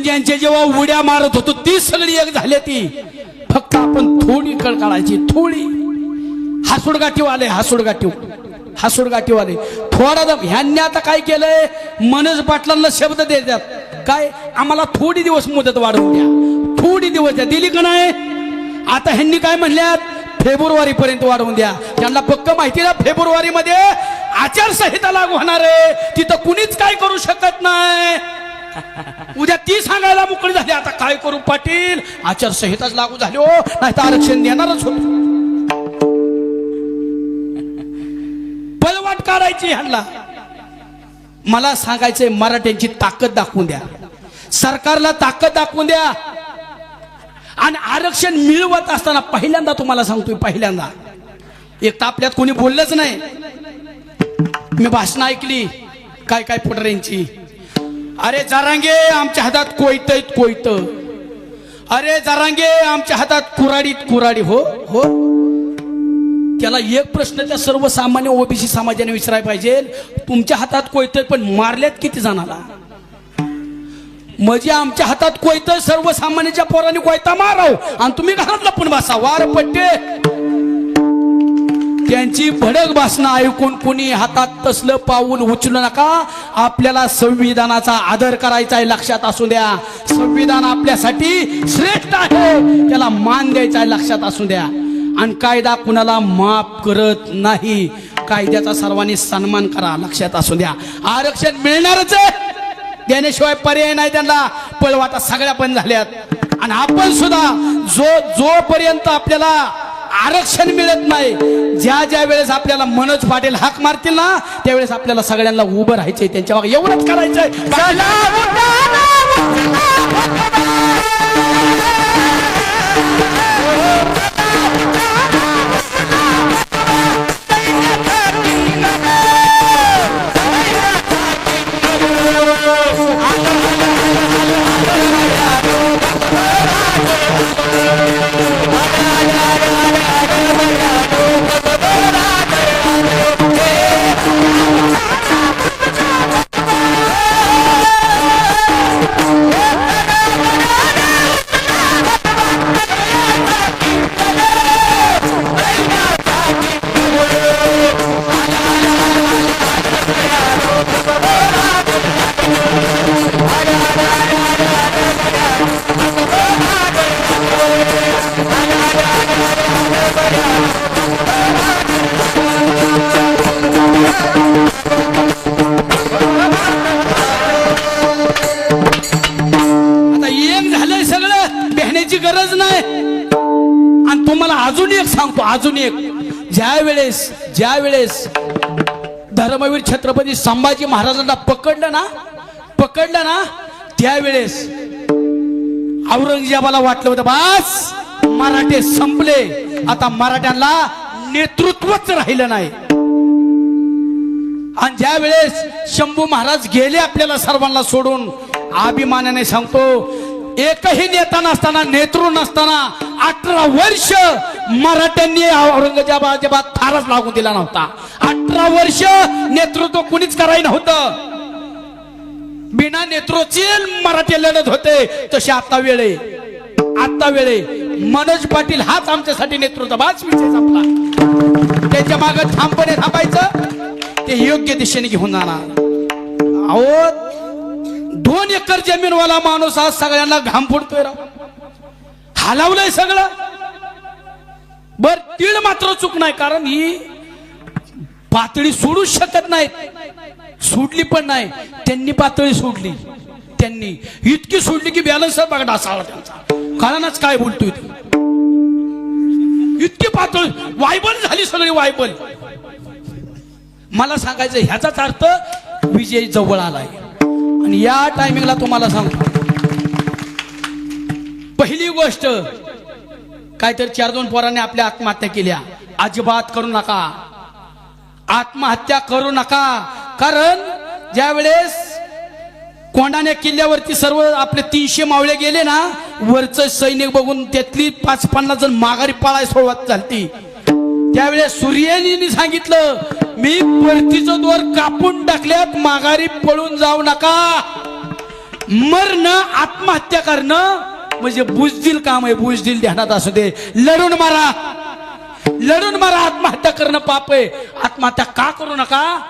आपण ज्यांच्या जेव्हा उड्या मारत होतो ती सगळी एक झाली ती. फक्त आपण थोडी कळ काढायची थोडी. हासुडगाठी आले हासूड हासुडगाठी आले गाठीवाले थोडा दम. ह्यांनी आता काय केलंय? मनज पाटलांना शब्द देतात काय? आम्हाला थोडी दिवस मुदत वाढवून द्या. थोडी दिवस द्या. दिली का नाही? आता ह्यांनी काय म्हणल्यात? फेब्रुवारी पर्यंत वाढवून द्या. त्यांना पक्क माहिती ना फेब्रुवारी मध्ये आचारसंहिता लागू होणार आहे. तिथं कुणीच काय करू शकत नाही. उद्या ती सांगायला मोकळी झाली. आता काय करू पाटील? आचारसंहिताच लागू झाली हो. नाही तर आरक्षण देणारच होत पळवाट काढायची ह्यांना. मला सांगायचंय मराठ्यांची ताकद दाखवून द्या. सरकारला ताकद दाखवून द्या. आणि आरक्षण मिळवत असताना पहिल्यांदा तुम्हाला सांगतोय पहिल्यांदा. एक तर आपल्यात कोणी बोललंच नाही. मी भाषण ऐकली. काय काय पुढाऱ्यांची. अरे जरांगे आमच्या हातात कोयत कोयत. अरे जरांगे आमच्या हातात कुराडीत कुराडी हो हो. त्याला एक प्रश्न त्या सर्वसामान्य ओबीसी समाजाने विचारायला पाहिजे. तुमच्या हातात कोयतय पण मारल्यात किती जणाला? म्हणजे आमच्या हातात कोयतय सर्वसामान्याच्या पोराने कोयता माराव. आणि तुम्ही घरात लपून बसा. वार पट्टे त्यांची भडक भाषणं ऐकून कुणी हातात तसलं पाऊल उचलू नका. आपल्याला संविधानाचा आदर करायचा आहे लक्षात असू द्या. संविधान आपल्यासाठी श्रेष्ठ आहे. त्याला मान द्यायचा आहे लक्षात असू द्या. आणि कायदा कुणाला माफ करत नाही कायद्याचा सर्वांनी सन्मान करा लक्षात असू द्या. आरक्षण मिळणारच आहे. देण्याशिवाय पर्याय नाही त्यांना. पळवाटा सगळ्या पण झाल्यात. आणि आपण सुद्धा जो जोपर्यंत आपल्याला आरक्षण मिळत नाही. ज्या ज्या वेळेस आपल्याला मनोज पाटील हाक मारतील ना त्यावेळेस आपल्याला सगळ्यांना उभं राहायचंय त्यांच्या मागे एवढंच करायचंय. ज्या वेळेस धर्मवीर छत्रपती संभाजी महाराजांना पकडलं ना पकडलं ना त्यावेळेस औरंगजेबाला वाटलं होतं बास मराठे संपले. आता मराठ्यांना नेतृत्वच राहिलं नाही. आणि ज्या वेळेस शंभू महाराज गेले आपल्याला सर्वांना सोडून अभिमानाने सांगतो एकही नेता नसताना नेतृत्व नसताना अठरा वर्ष मराठ्यांनी औरंगजेबाजेबात थारच लागून दिला नव्हता. अठरा वर्ष नेतृत्व कुणीच करायला नव्हतं. बिना नेतृत्वचे मराठी लढत होते तसे आता वेळे. आता वेळे. मनोज पाटील हाच आमच्यासाठी नेतृत्व. हाच विषय संपला. त्याच्यामागे ठामपणे थांबायचं. ते योग्य दिशेने घेऊन जाणार. अहो दोन एकर जमीनवाला माणूस आज सगळ्यांना घाम फुटतोय राव. हलवलंय सगळं. बर तीळ मात्र चूक नाही कारण ही पातळी सोडूच शकत नाहीत. सोडली पण नाही. त्यांनी पातळी सोडली. त्यांनी. इतकी सोडली की बॅलन्स बघा असावा त्यांचा. कारणच काय बोलतोय इतकी पातळी. वायबल झाली सगळी वायबल. मला सांगायचं ह्याचाच अर्थ विजय जवळ आलाय. आणि या टायमिंगला तुम्हाला सांगतो. गोष्ट. काहीतरी चार दोन पोरांनी आपल्या आत्महत्या केल्या. अजिबात करू नका. आत्महत्या करू नका. कारण ज्या वेळेस किल्ल्यावरती सर्व आपले तीनशे मावळे गेले ना वरचं सैनिक बघून त्यातली पाच पन्नास जण माघारी पळाय सुरुवात झाली त्यावेळेस सूर्यानी सांगितलं मी परतीचं दोर कापून टाकल्यात माघारी पळून जाऊ नका. मरणं आत्महत्या करणं म्हणजे बुजदिल काम आहे बुजदिल ध्यानात असू दे. लढून मारा. लढून मारा आत्महत्या करणं पाप आहे. आत्महत्या का करू नका?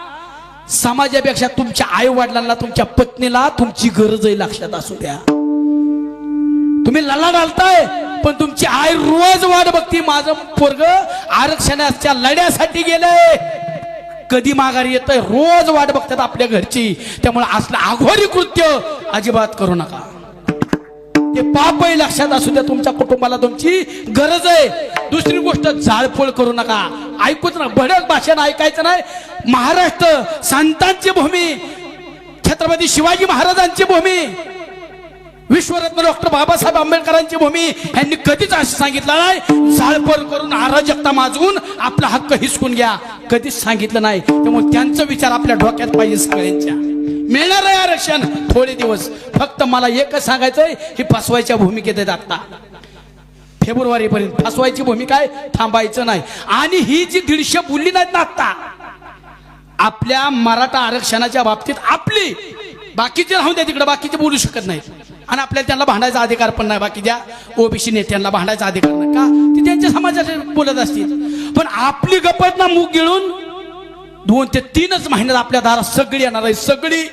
समाजापेक्षा तुमच्या आई वडिलांना तुमच्या पत्नीला तुमची गरज आहे लक्षात असू द्या. तुम्ही लढा घालताय पण तुमची आई रोज वाट बघती. माझं पोरग आरक्षणाच्या लढ्यासाठी गेलंय. कधी माघारी येतंय रोज वाट बघतात आपल्या घरची. त्यामुळे असलं आघोरी कृत्य अजिबात करू नका. ते पापही लक्षात असू द्या तुमच्या कुटुंबाला तुमची गरज आहे. दुसरी गोष्ट जाळपोळ करू नका. ऐकूच ना भडक भाषण ऐकायचं नाही. महाराष्ट्र संतांची भूमी छत्रपती शिवाजी महाराजांची भूमी विश्वरत्न डॉक्टर बाबासाहेब आंबेडकरांची भूमी यांनी कधीच असं सांगितलं नाही. जाळपोळ करून अराजकता माजवून आपला हक्क हिसकून घ्या. कधीच सांगितलं नाही. त्यामुळे त्यांचा विचार आपल्या डोक्यात पाहिजे सगळ्यांच्या. मिळणार आहे आरक्षण. थोडे दिवस. फक्त मला एकच सांगायचंय ही फसवायच्या भूमिकेत आहेत आता. फेब्रुवारी पर्यंत फसवायची भूमिका आहे थांबायचं नाही. आणि ही जी दीडशे बोलली नाहीत ना आता आपल्या मराठा आरक्षणाच्या बाबतीत आपली. बाकीचे राहून द्या तिकडे बाकीचे बोलू शकत नाहीत. आणि आपल्याला त्यांना भांडायचा अधिकार पण नाही बाकीच्या ओबीसी नेत्यांना भांडायचा अधिकार नाही. का? ते त्यांच्या समाजाचे बोलत असतील. पण आपली गपत ना मूग गिळून दोन ते तीनच महिन्यात आपल्या दारात सगळी येणार आहे सगळी.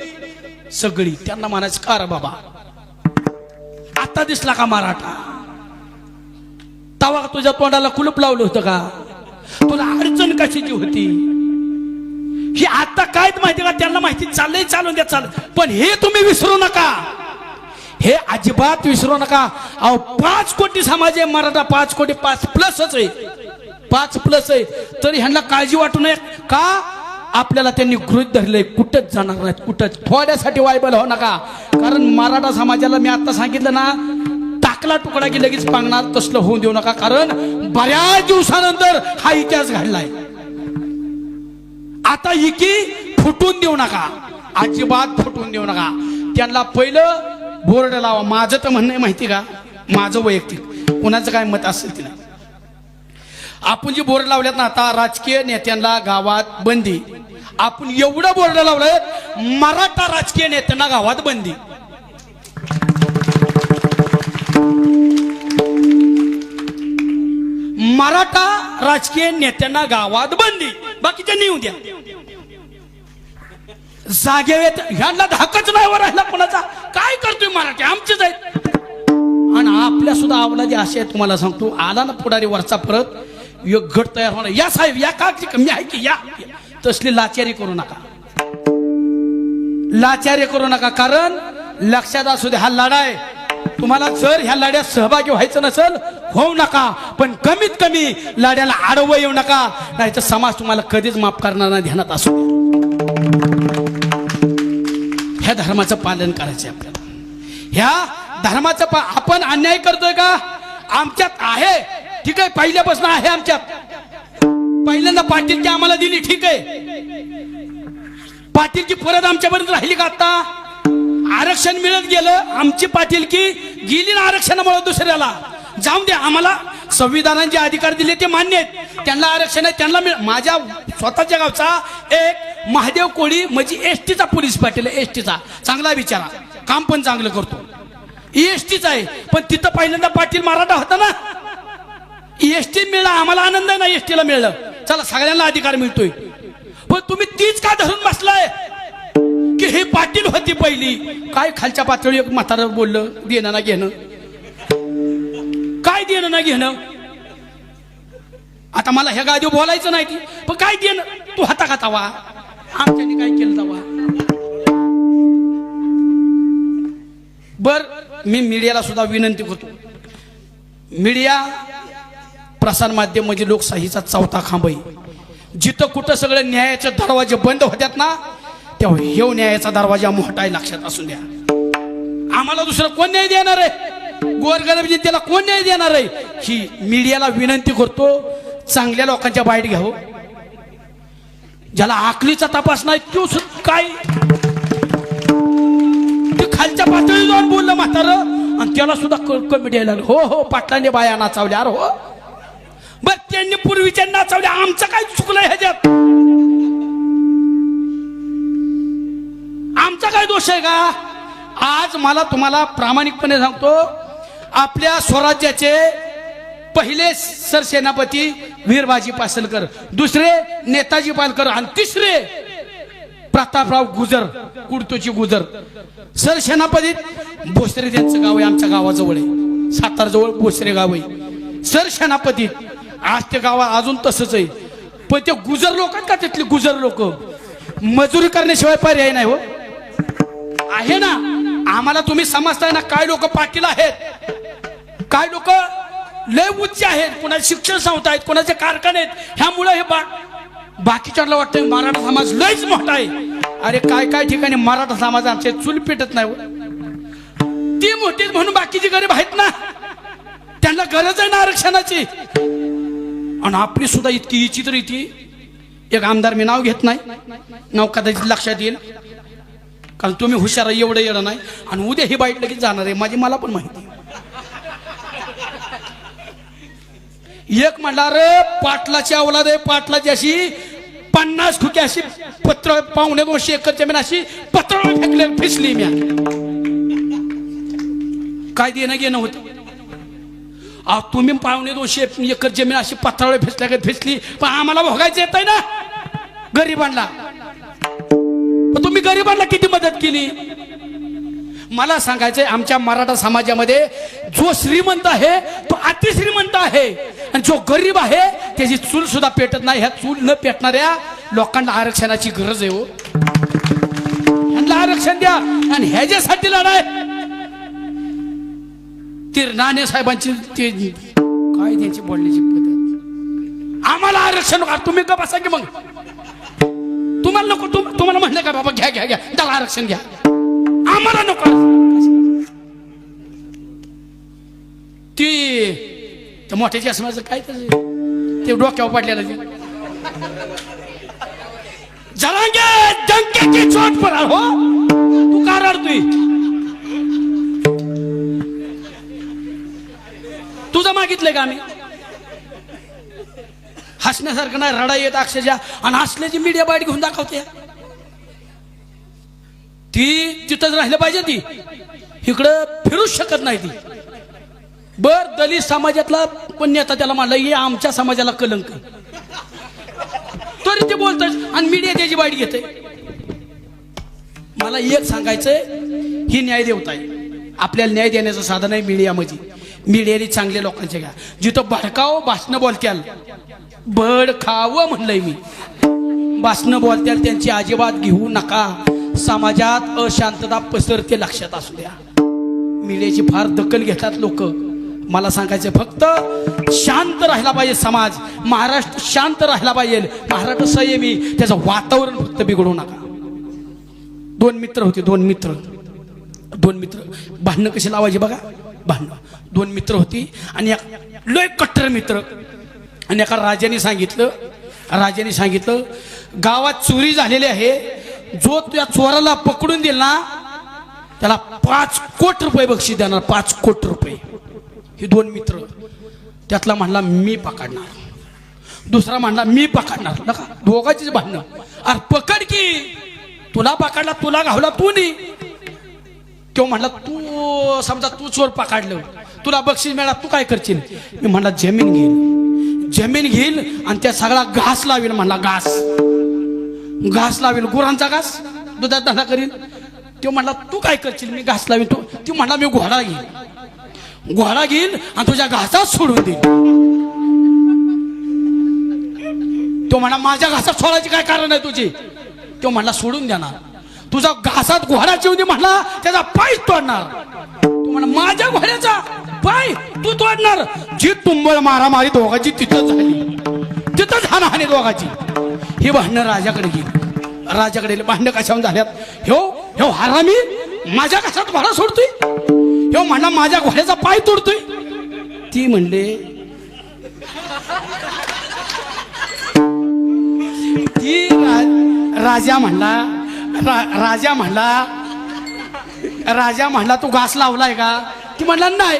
सगळी. त्यांना म्हणायचं का बाबा? आता दिसला का मराठा? तवा तुझ्या तोंडाला कुलूप लावलं होतं का? तुला अडचण कशाची होती? ही आता काय माहिती का? त्यांना माहिती चाललंय चालून द्या चाल पण हे तुम्ही विसरू नका. हे अजिबात विसरू नका. अहो पाच कोटी समाज आहे मराठा पाच कोटी पाच प्लसच आहे. पाच प्लस आहे. तरी ह्यांना काळजी वाटू नये. का? आपल्याला त्यांनी गृहित धरले कुठंच जाणार नाहीत कुठंच. थोड्यासाठी वायबल हो नका. कारण मराठा समाजाला मी आता सांगितलं ना टाकला तुकडा की लगेच पांगणार तसलं होऊन देऊ नका. कारण बऱ्याच दिवसानंतर हा इतिहास घडलाय. आता इकी फुटून देऊ नका. अजिबात फुटून देऊ नका. त्यांना पहिलं बोर्ड लावा. माझं तर म्हणणं आहे माहिती का? माझं वैयक्तिक. कुणाचं काय मत असेल तिला? आपण जे बोर्ड लावल्यात ना आता राजकीय नेत्यांना गावात बंदी. आपण एवढं बोर्ड लावलंय मराठा राजकीय नेत्यांना गावात बंदी. मराठा राजकीय नेत्यांना गावात बंदी. बाकीच्या नेऊ द्या. जागेत ह्यांना धाकच नाही वर राहिला कोणाचा. काय करतोय मराठी? आमचेच आहेत. आणि आपल्या सुद्धा आवलादी असे आहे तुम्हाला सांगतो. आला ना पुढारी वरचा परत एक गट तयार होणार. या साहेब या का? मी आहे की या? तसली लाचारी करू नका. लाचारी करू नका कारण लक्षात असू दे हा लढा आहे. तुम्हाला जर ह्या लढ्यात सहभागी व्हायचं नसेल होऊ नका. पण कमीत कमी लढ्याला आडवं येऊ नका नाही तर समाज तुम्हाला कधीच माफ करणार नाही ध्यानात असू ह्या धर्माचं पालन करायचं आपल्याला. ह्या धर्माचं पा आपण अन्याय करतोय का? आमच्यात आहे. ठीक आहे पहिल्यापासून आहे आमच्यात. पहिल्यांदा पाटीलची आम्हाला दिली ठीक आहे. पाटीलची परत आमच्यापर्यंत राहिली का आता? आरक्षण मिळत गेलं आमची पाटीलकी गेली ना आरक्षणामुळे दुसऱ्याला. जाऊन द्या आम्हाला संविधानाचे अधिकार दिले ते मान्य आहेत. त्यांना आरक्षण आहे त्यांना मिळ माझ्या स्वतःच्या गावचा एक महादेव कोळी म्हणजे एस टीचा पोलीस पाटील एस टीचा चांगला विचारा काम पण चांगलं करतो. एस टीचा आहे पण तिथं पहिल्यांदा पाटील मराठा होता ना. एस टी मिळला आम्हाला आनंद आहे ना एस टीला मिळलं चला सगळ्यांना अधिकार मिळतोय. पण तुम्ही तीच का धरून बसलाय? की हे पाटील होती पहिली. काय खालच्या पातळी एक म्हातारं बोललं देणं ना घेणं? काय देणं ना घेणं? आता मला ह्या गादी बोलायचं नाही ती. पण काय देणं? तू हाता खातावा आमच्याने काय केलं जावा बर मी मीडियाला सुद्धा विनंती करतो. मीडिया प्रसार माध्यम म्हणजे लोकशाहीचा चौथा खांब आहे जिथं कुठं सगळं न्यायाचे दरवाजे बंद होत्यात ना तेव्हा हे न्यायाचा दरवाजा मोठा आहे लक्षात असून द्या. आम्हाला दुसरं कोण न्याय देणार आहे? गोरगरीब जनतेला कोण न्याय देणार आहे? ही मीडियाला विनंती करतो चांगल्या लोकांच्या बाईट घ्यावं हो. ज्याला आकलीचा तपास नाही तो सुद्धा काय? ते खालच्या पातळी जाऊन बोललं म्हातार आणि त्याला सुद्धा कमी द्यायला हो हो पाटलाने बाया नाचावल्या. अरे हो बर त्यांनी पूर्वीच्या नाचवल्या. आमचं काय चुकलंय ह्याच्यात? आमचा काय दोष आहे का? आज मला तुम्हाला प्रामाणिकपणे सांगतो आपल्या स्वराज्याचे पहिले सरसेनापती वीरबाजी पासलकर दुसरे नेताजी पालकर आणि तिसरे प्रतापराव गुजर कुडतोची गुजर. सरसेनापती भोसरे त्यांचं गाव आहे आमच्या गावाजवळ आहे. सातारजवळ भोसरे गाव आहे. सरसेनापती आज ते गावात अजून तसंच आहे. पण ते गुजर लोक आहेत का तिथले गुजर लोक? मजुरी करण्याशिवाय पर्याय नाही हो. आहे ना? आम्हाला तुम्ही समजताय ना काय लोक पाटील आहेत? काय लोक लय उच्च आहेत? कोणाचे शिक्षण संस्था आहेत कोणाचे कारखाने आहेत? ह्यामुळे हे बा बाकीच्याला वाटतं मराठा समाज लयच मोठा आहे. अरे काय काय ठिकाणी मराठा समाज आमचे चूल पेटत नाही हो. ती मोठीच म्हणून बाकीचे गरीब आहेत ना? त्यांना गरज आहे ना आरक्षणाची? आणि आपली सुद्धा इतकी विचित्र इथे एक आमदार मी नाव घेत नाही. नाव कदाचित लक्षात येईल. कारण तुम्ही हुशार एवढं येणं नाही. आणि उद्या ही बाईट लगेच जाणार आहे माझी मला पण माहिती एक एक म्हणणार पाटलाची अवलाद आहे पाटलाची अशी पन्नास खुकी अशी पत्र पाहुणे दोनशे एकर जमीन अशी पत्र फेकले फिसली म्या. काय देणं घेणं होतं? अहो, तुम्ही पाहुणे दोनशे एकर जमीन अशी पत्रावळे फेसल्या का फेसली. पण आम्हाला भोगायचं येत आहे ना? गरिबांना. पण तुम्ही गरिबांना किती मदत केली? मला सांगायचंय आमच्या मराठा समाजामध्ये जो श्रीमंत आहे तो अतिश्रीमंत आहे. आणि जो गरीब आहे त्याची चूल सुद्धा पेटत नाही. ह्या चूल न पेटणाऱ्या लोकांना आरक्षणाची गरज आहे हो. आरक्षण द्या. आणि ह्याच्यासाठी लढाय ती नाणे साहेबांची ते काय त्यांची बोलण्याची पद्धत. आम्हाला आरक्षण तुम्ही का बसा की मग. तुम्हाला नको तुम्हाला म्हणलं का बाबा घ्या घ्या घ्या त्याला आरक्षण घ्या. आम्हाला नको ती मोठ्या मोठ्याची असण्याचं काय ते? डोक्यावर पडलेलं ते. जरांगे डंक्याची चोट पडा हो? तू का रडतोय? तुझं का आम्ही? हसण्यासारखं नाही रडा येत अक्षरशः. आणि हसल्याची मीडिया बाईट घेऊन दाखवते. ती तिथंच राहिलं पाहिजे ती. इकडं फिरूच शकत नाही ती. बर दलित समाजातला पण नेता त्याला म्हणलं हे आमच्या समाजाला कलंक. तरी ते बोलतात आणि मीडिया त्याची बाईट घेते मला एक सांगायचंय ही न्याय देवता आहे. आपल्याला न्याय देण्याचं साधन आहे मीडियामध्ये मीडियाने चांगल्या लोकांचे घ्या. जिथं भडकाव भाषणं बोलत्याल. बड खावं म्हणलंय मी. भाषणं बोलत्याल त्यांची अजिबात घेऊ नका. समाजात अशांतता पसरते लक्षात असू द्या. मीडियाची फार दखल घेतात लोक. मला सांगायचं फक्त शांत राहिला पाहिजे समाज. महाराष्ट्र शांत राहिला पाहिजे. महाराष्ट्र संयमी. त्याचं वातावरण फक्त बिघडू नका. दोन मित्र होते दोन मित्र. दोन मित्र. भांडणं कशी लावायची बघा. भांडवा दोन मित्र होती आणि एक लय कट्टर मित्र. आणि एका राजाने सांगितलं राजाने सांगितलं गावात चोरी झालेली आहे. जो त्या चोराला पकडून देईल ना त्याला पाच कोट रुपये बक्षीस देणार पाच कोट रुपये. हे दोन मित्र. त्यातला म्हणला मी पकडणार. दुसरा म्हणला मी पकडणार. नका दोघांचीच भांडणं. अरे पकड की. तुला पकडला तुला घावला तू नाही तो म्हणला तू समजा तू चोर पकडलं तुला बक्षीस मिळाला तू काय करशील? मी म्हणला जमीन घेईल जमीन घेईल आणि त्या सगळा घास लावेल म्हणला घास. घास लावेल गुरांचा घास दुधात धंदा करील तो म्हणला तू काय करशील? मी घास लावेल तू ती म्हणला मी घोडा घेईल घोडा घेईल आणि तुझ्या घासात सोडून देईल तो म्हणा माझ्या घासात सोडायची काय कारण आहे तुझी? तो म्हणला सोडून देणार. तुझा घासात घोडा होती म्हणला त्याचा पाय तोडणार. तू म्हणा माझ्या घोड्याचा पाय तू तोडणार. जी तुंबळ मारामारी दोघाची तिथं झाली. तिथंच हाणाहाणी दोघाची. ही भांडणं राजाकडे गेली. राजाकडे भांडणं कशावर झाल्यात? ह्यो हो, ह्यो हो, हारामी माझ्या घासात घोडा सोडतोय. ह्यो हो, म्हणला माझ्या घोड्याचा पाय तोडतोय. ती म्हणले ती रा- राजा म्हणला रा- राजा म्हणला राजा म्हणला तू घास लावलाय का? ती म्हणला नाही.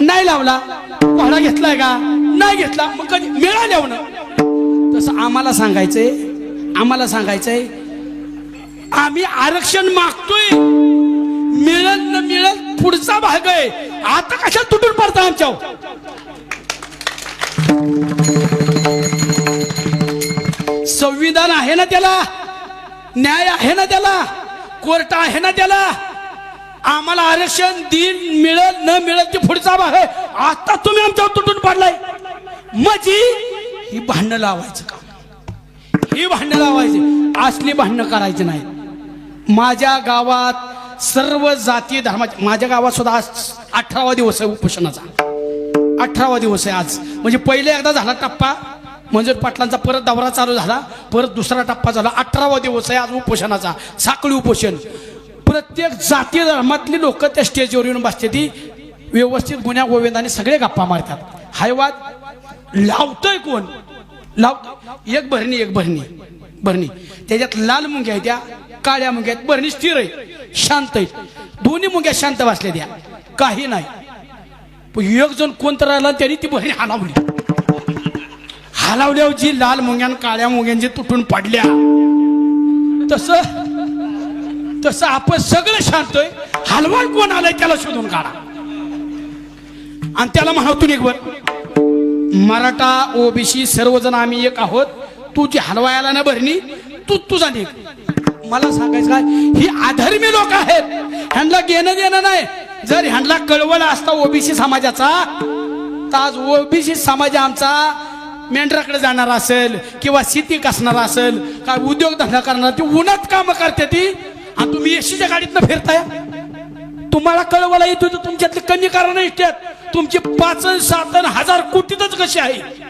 नाही लावला. घोडा घेतलाय का? नाही घेतला. मग कधी? मिळाल्यावर तसं आम्हाला सांगायचंय आम्हाला सांगायचंय आम्ही आरक्षण मागतोय. मिळेल न मिळेल पुढचा भाग आहे. आता कशा तुटून पडता आमच्या संविधान आहे ना त्याला? न्याय आहे ना त्याला? कोर्ट आहे ना त्याला? आम्हाला आरक्षण दिन मिळेल न मिळेल ते पुढचा भाग आहे. आता तुम्ही आमच्यावर तुटून पडलाय. माझी ही भांडणं लावायचं का? ही भांडणं लावायची. असली भांडणं करायची नाही. माझ्या गावात सर्व जाती धर्माचे माझ्या गावात सुद्धा आज अठरावा दिवस आहे उपोषणाचा. अठरावा दिवस आहे आज. म्हणजे पहिले एकदा झाला टप्पा. मंजूर पाटलांचा परत दौरा चालू झाला. परत दुसरा टप्पा झाला. अठरावा दिवस आहे आज उपोषणाचा. साखळी उपोषण. प्रत्येक जाती धर्मातली लोक त्या स्टेजवर येऊन बसते. ती व्यवस्थित गुन्ह्या गोविंदाने सगळे गप्पा मारतात. हायवाद लावतोय कोण? लाव. एक भरणी एक भरणी. भरणी. त्याच्यात लाल मुंग्या आहेत त्या काळ्या मुंग्या आहेत. भरणी स्थिर आहे शांत आहेत. दोन्ही मुंग्या शांत बसल्या त्या. काही नाही. पण एक जण कोणतं राहिला त्यांनी ती बहीण हलावली हलावल्यावर जी लाल मुंग्यान काळ्या मुंग्यांची तुटून पडल्या तस तसं आपण सगळं शांतोय हलवाय कोण आलाय त्याला शोधून काढा. आणि त्याला म्हणावतून एक बर. मराठा ओबीसी सर्वजण आम्ही एक आहोत. तू जी हलवायला ना भरणी तू तुझा निघ. मला सांगायचं काय ही आधर्मी लोक आहेत. ह्यांना घेणं देणं नाही. जर ह्यांना कळवलं असता ओबीसी समाजाचा तर आज ओबीसी समाज आमचा मेंढराकडे जाणार असेल किंवा शेती कसणार असेल काय उद्योगधंदा करणार ती उन्हात कामं करते ती. आणि तुम्ही एसीच्या गाडीतनं फिरताय? तुम्हाला कळवायला येतो तर तुमच्यातले कमी कारण इष्टात तुमची पाच अन सात हजार कोटीतच कशी आहे?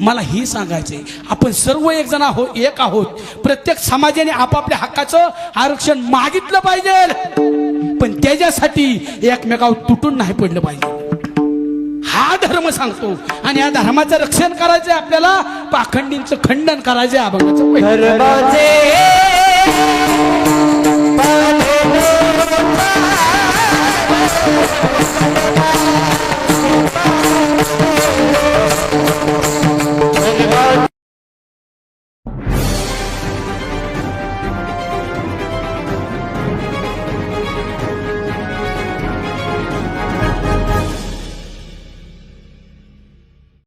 मला ही सांगायचंय आपण सर्व एक जण आहोत एक आहोत. प्रत्येक समाजाने आपापल्या हक्काचं आरक्षण मागितलं पाहिजे. पण त्याच्यासाठी एकमेकावर तुटून नाही पडलं पाहिजे. धर्म सांगतो. आणि या धर्माचं रक्षण करायचं आपल्याला पाखंडींचं खंडन करायचं God.